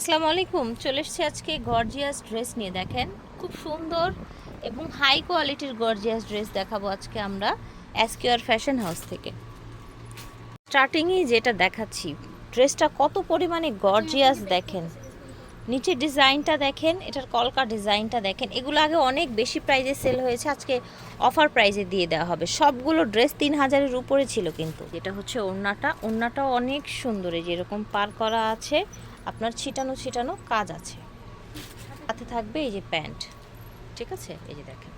আসসালামু আলাইকুম। চলে এসেছি আজকে গর্জিয়াস ড্রেস নিয়ে, দেখেন। খুব সুন্দর এবং হাই কোয়ালিটির গর্জিয়াস ড্রেস দেখাবো আজকে আমরা এসকিউআর ফ্যাশন হাউস থেকে। স্টার্টিংয়ে যেটা দেখাচ্ছি, ড্রেসটা কত পরিমাণে গর্জিয়াস দেখেন। নিচের ডিজাইনটা দেখেন, এটার কলকা ডিজাইনটা দেখেন। এগুলো আগে অনেক বেশি প্রাইজে সেল হয়েছে, আজকে অফার প্রাইজে দিয়ে দেওয়া হবে। সবগুলো ড্রেস তিন হাজারের উপরে ছিল কিন্তু। এটা হচ্ছে ওড়নাটা, ওড়নাটাও অনেক সুন্দর যেরকম পার করা আছে। আপনার ছিটানো ছিটানো কাজ আছে। সাথে থাকবে এই যে প্যান্ট। ঠিক আছে? এই যে দেখেন।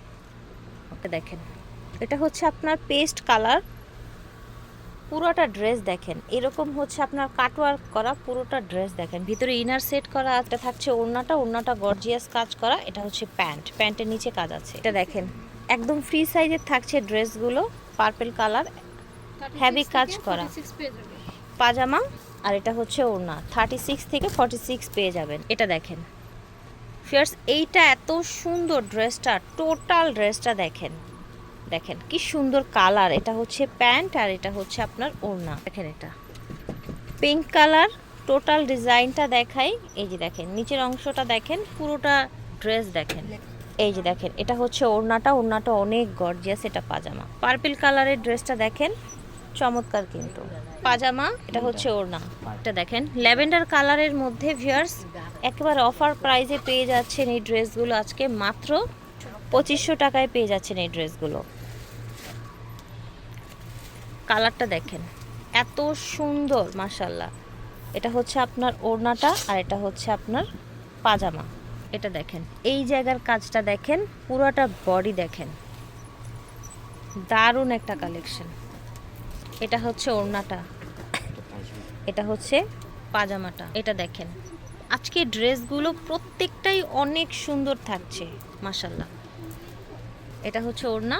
ওকে দেখেন। এটা হচ্ছে আপনার পেস্ট কালার। পুরোটা ড্রেস দেখেন। এরকম হচ্ছে আপনার কাটওয়ার্ক করা পুরোটা ড্রেস দেখেন। ভিতরে ইনার সেট করা এটা থাকছে ওড়নাটা ওড়নাটা গর্জিয়াস কাজ করা এটা হচ্ছে প্যান্ট। প্যান্টের নিচে কাজ আছে। এটা দেখেন। একদম ফ্রি সাইজের থাকছে ড্রেসগুলো পার্পল কালার হ্যাভি কাজ করা। পাজামা আর এটা হচ্ছে ওড়না। থার্টি সিক্স থেকে ফর্টি সিক্স পেয়ে যাবেন। এটা দেখেন। ফিয়ার্স এইটা এত সুন্দর ড্রেসটা টোটাল ড্রেসটা দেখেন। দেখেন, কি সুন্দর কালার এটা হচ্ছে প্যান্ট আর এটা হচ্ছে আপনার ওড়না। দেখেন এটা। পিঙ্ক কালার টোটাল ডিজাইনটা দেখাই। এই যে দেখেন, নিচের অংশটা দেখেন, পুরোটা ড্রেস দেখেন। এই যে দেখেন, এটা হচ্ছে ওড়নাটা। ওড়নাটা অনেক গর্জিয়াস এটা পাজামা। পার্পল কালারের ড্রেসটা দেখেন। চমৎকার কিন্তু। পাজামা, এটা হচ্ছে ওড়না। এটা দেখেন, ল্যাভেন্ডার কালারের মধ্যে ভিয়ার্স একেবারে অফার প্রাইজে পেয়ে যাচ্ছেন এই ড্রেসগুলো। আজকে মাত্র পঁচিশশো টাকায় পেয়ে যাচ্ছেন এই ড্রেসগুলো। কালারটা দেখেন, এত সুন্দর মাসাল্লাহ এটা হচ্ছে আপনার ওড়নাটা আর এটা হচ্ছে আপনার পাজামা। এটা দেখেন, এই জায়গার কাজটা দেখেন, পুরোটা বডি দেখেন। দারুণ একটা কালেকশন এটা হচ্ছে ওড়নাটা। এটা হচ্ছে পাজামাটা। এটা দেখেন। আজকে ড্রেসগুলো প্রত্যেকটাই অনেক সুন্দর থাকছে মাসাল্লাহ এটা হচ্ছে ওড়না,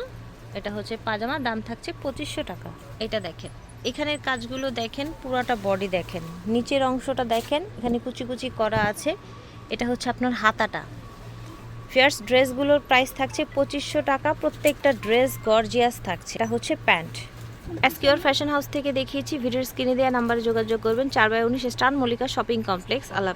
এটা হচ্ছে পাজামা, দাম থাকছে পঁচিশশো টাকা। এটা দেখেন। এখানের কাজগুলো দেখেন, পুরাটা বডি দেখেন। নিচের অংশটা দেখেন, এখানে কুচি কুচি করা আছে। এটা হচ্ছে আপনার হাতাটা। ফেয়ার্স, ড্রেসগুলোর প্রাইস থাকছে পঁচিশশো টাকা। প্রত্যেকটা ড্রেস গর্জিয়াস থাকছে। এটা হচ্ছে প্যান্ট। এসকিওর ফ্যাশন হাউস থেকে দেখিয়েছি। ভিডিওর স্ক্রিনে দেওয়া নাম্বারে যোগাযোগ করবেন। চার বাই উনিশ স্টান মল্লিকা শপিং কমপ্লেক্স। আল্লাহ